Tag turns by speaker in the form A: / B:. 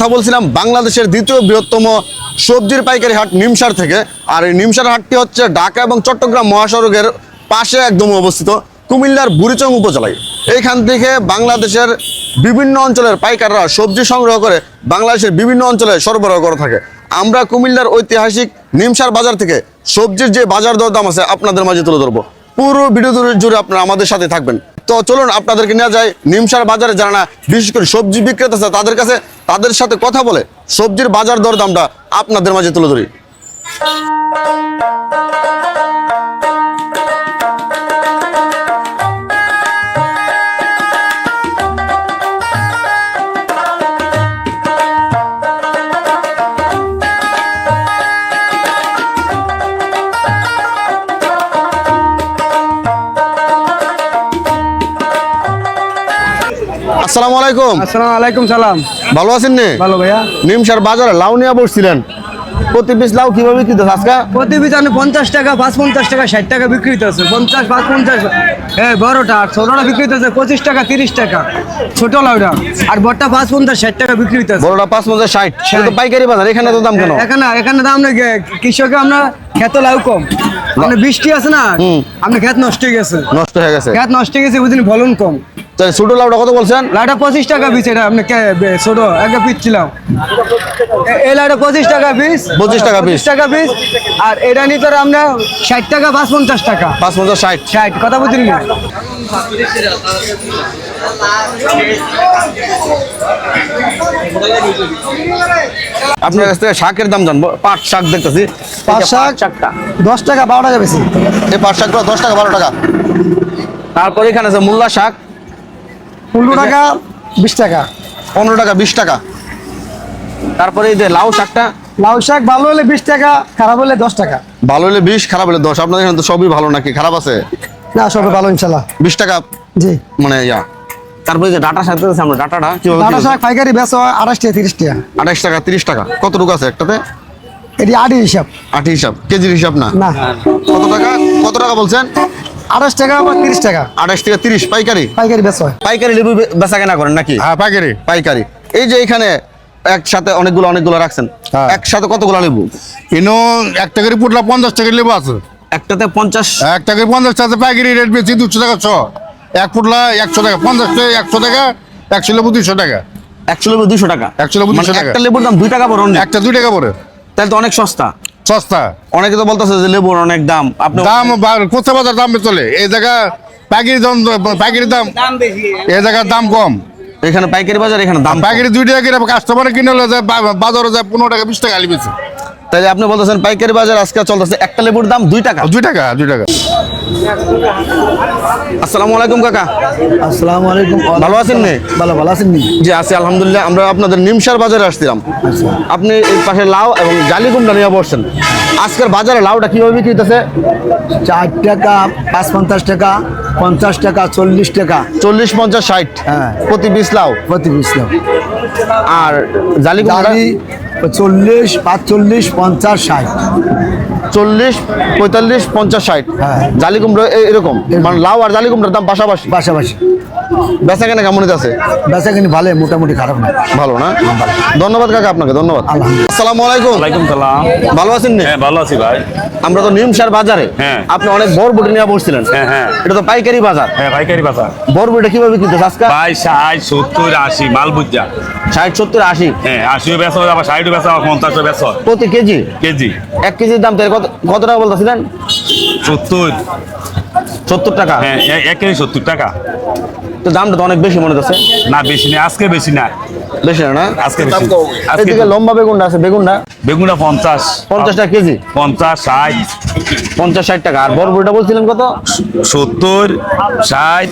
A: কথা বলছিলাম, বাংলাদেশের দ্বিতীয় বৃহত্তম সবজির পাইকারি হাট নিমসার থেকে। আর এই নিমসার হাটটি হচ্ছে ঢাকা এবং চট্টগ্রাম মহাসড়কের পাশে একদম অবস্থিত কুমিল্লার বুড়িচং উপজেলায়। এইখান থেকে বাংলাদেশের বিভিন্ন অঞ্চলের পাইকাররা সবজি সংগ্রহ করে বাংলাদেশের বিভিন্ন অঞ্চলে সরবরাহ করে থাকে। আমরা কুমিল্লার ঐতিহাসিক নিমসার বাজার থেকে সবজির যে বাজার দর দাম আছে আপনাদের মাঝে তুলে ধরবো। পুরো ভিডিও জুড়ে আপনারা আমাদের সাথে থাকবেন। তো চলুন, আপনাদেরকে নেওয়া যায় নিমসার বাজারে। যারা না বিশেষ করে সবজি বিক্রেতা আছে, তাদের কাছে তাদের সাথে কথা বলে সবজির বাজার দরদামটা আপনাদের মাঝে তুলে ধরি। আসসালামু আলাইকুম।
B: আসসালামু আলাইকুম সালাম।
A: ভালো আছেন নে?
B: ভালো ভাইয়া।
A: নিমসার বাজারে লাউ নিয়ে বসছিলেন। প্রতি পিস লাউ কীভাবে বিক্রি হচ্ছে আজকে?
B: প্রতি বিজানে পঞ্চাশ টাকা পাঁচ পঞ্চাশ টাকা ষাট টাকা বিক্রি হচ্ছে। পঞ্চাশ পাঁচ পঞ্চাশ। হ্যাঁ বড়টা আর ছোটটা বিক্রি হচ্ছে পঁচিশ টাকা তিরিশ টাকা। ছোট লাউটা। আর বড়টা পাঁচ পঞ্চাশ ষাট টাকা বিক্রি হচ্ছে।
A: বড়টা পাঁচ পঞ্চাশ ষাট। তো পাইকারি বাজার এখানে তো দাম কেন?
B: এখানে এখানে দাম নাকি? কৃষকে আমরা খেত লাউ কম। মানে বৃষ্টি আছে না? আপনি খেত নষ্ট হয়ে গেছে।
A: নষ্ট হয়ে গেছে।
B: খেত নষ্ট হয়ে গেছে বুঝলি ফলন কম।
A: ছোট লাউটা কত বলছেন?
B: লাউটা পঁচিশ টাকা পিস এটা আপনি ছোট একটা পিস ছিলাম। এই লাউটা পঁচিশ টাকা পিস
A: 25 টাকা piece।
B: টাকা পিস আর এটা নিতে আমরা ষাট টাকা পাঁচ পঞ্চাশ টাকা।
A: পাঁচ পঞ্চাশ ষাট।
B: ষাট কথা বুঝলি না
A: আপনার কাছ থেকে শাকের দাম জানব। পাট শাক দেখতেছি।
B: পাট শাক? দশ টাকা বারো টাকা বেশি।
A: এই পাট শাকটা দশ টাকা বারো টাকা। তারপরে এখানে আছে মূল্লা শাক।
B: পনেরো টাকা বিশ টাকা।
A: পনেরো টাকা বিশ টাকা। তারপরে এই যে লাউ শাকটা?
B: লাউ শাক ভালো হলে বিশ টাকা খারাপ হলে দশ টাকা।
A: ভালো হলে বিশ খারাপ হলে দশ। আপনাদের এখানে তো সবই ভালো নাকি? খারাপ আছে?
B: না সবে ভালো ইনশাল্লাহ
A: বিশ টাকা?
B: জি।
A: মানে ইয়া। তারপরে যে ডাটা শাক আছে আমরা ডাটাটা কীভাবে
B: লাউ শাক পাইকারি বেচা হয় আঠাশ টাকা তিরিশ টাকা।
A: আঠাশ টাকা তিরিশ টাকা। কতটুকু আছে একটাতে?
B: এটি আড়ি হিসাব।
A: আটি হিসাব। কেজির হিসাব না?
B: না।
A: কত টাকা? কত টাকা বলছেন?
B: আঠাশ টাকা বা তিরিশ টাকা?
A: আঠাশ থেকে তিরিশ পাইকারি?
B: পাইকারি বেচা হয়।
A: পাইকারি লেবু বেচা কেনা করেন নাকি?
C: হ্যাঁ পাইকারি।
A: পাইকারি। এই যে এখানে একসাথে অনেকগুলো অনেকগুলো রাখছেন।
C: হ্যাঁ।
A: একসাথে কতগুলো লেবু?
C: ইনো এক টাকারি পুটলা পঞ্চাশ টাকার লেবু আছে।
A: একটাতে পঞ্চাশ?
C: এক টাকার পঞ্চাশ টাকা পাইকারি রেট বেশি দুশো টাকা ছ। এক ফুটলা একশো টাকা পঞ্চাশ টাকা একশো টাকা একশো লেবু দুশো টাকা।
A: একশো লেবু দুশো টাকা।
C: 100 লেবু 200
A: মানে
C: টাকা।
A: একটা লেবুর দাম দুই টাকা পড়ে
C: একটা দুই টাকা পরে
A: তাহলে তো অনেক সস্তা।
C: সস্তা।
A: অনেকে তো বলতেছে যে লেবুর অনেক দাম। আপনি
C: দাম বা- কোথা বাজার দাম চলে? এই জায়গা পাইকারি দাম পাইকারি দাম এই জায়গার দাম কম।
A: এখানে পাইকারি বাজার এখানে দাম
C: পাইকারি দুই টাকা কিনে কাস্টমারে কিনে বাজারে যায় পনেরো টাকা বিশ টাকা আলি বেশি।
A: তাই আপনি বলতেছেন পাইকারি বাজার আজকে চলতেছে একটা লেবুর দাম দুই টাকা।
C: দুই টাকা দুই টাকা।
A: আসসালামু আলাইকুম কাকা।
B: আসসালামু আলাইকুম।
A: ভালো আছেন নে?
B: ভালো ভালো আছেন নি?
A: জি আছি আলহামদুলিল্লাহ। আমরা আপনাদের নিমসার বাজারে আসছিলাম। আপনি এই পাশে লাউ এবং জালি কুমড়া নিয়ে বসছেন। আজকের বাজারে লাউটা কীভাবে বিক্রি হইতেছে?
D: চার টাকা পাঁচ পঞ্চাশ টাকা পঞ্চাশ টাকা চল্লিশ টাকা।
A: চল্লিশ পঞ্চাশ ষাট
D: হ্যাঁ।
A: প্রতি পিস লাউ?
D: প্রতি পিস দাম।
A: আর জালি কুমড়া
D: চল্লিশ পাঁচচল্লিশ পঞ্চাশ ষাট।
A: চল্লিশ পঁয়তাল্লিশ পঞ্চাশ ষাট।
D: হ্যাঁ।
A: জালি কুমড়ো এরকম? মানে লাউ আর জালি কুমড়োর দাম পাশাপাশি?
D: পাশাপাশি।
A: বেচা কেমন আছে
D: বেচা ভালো মোটামুটি খারাপ না।
A: ভালো না? ধন্যবাদ কাকা আপনাকে ধন্যবাদ। আসসালামু আলাইকুম।
E: ওয়ালাইকুম সালাম।
A: ভালো আছেন
E: হ্যাঁ ভালো আছি ভাই।
A: আমরা তো নিমশার বাজারে।
E: হ্যাঁ।
A: আপনি অনেক বরবটি নিয়ে বসছিলেন।
E: হ্যাঁ হ্যাঁ।
A: এটা তো পাইকারি বাজার।
E: হ্যাঁ পাইকারি বাজার।
A: বরবটিটা কীভাবে কিনতে আজকে?
E: ভাই 60 70 80 মাল বুঝা
A: 60 70 80
E: হ্যাঁ 80 বেচা 60 ষাটে বেচা হয় পঞ্চাশে বেচা
A: প্রতি কেজি?
E: কেজি।
A: এক কেজির দাম কত কত টাকা বলতেছিলেন?
E: সত্তর।
A: সত্তর টাকা?
E: হ্যাঁ এক কেজি সত্তর টাকা।
A: তো দামটা তো অনেক বেশি মনে হচ্ছে।
E: না বেশি না আজকে বেশি না।
A: বেশি না
E: আজকে বেশি।
A: এদিকে লম্বা বেগুনটা আছে বেগুনটা
E: বেগুনটা পঞ্চাশ।
A: পঞ্চাশ টাকা কেজি?
E: পঞ্চাশ ষাট।
A: পঞ্চাশ ষাট টাকা। আর বড় বড়টা বলছিলেন কত?
E: সত্তর ষাট।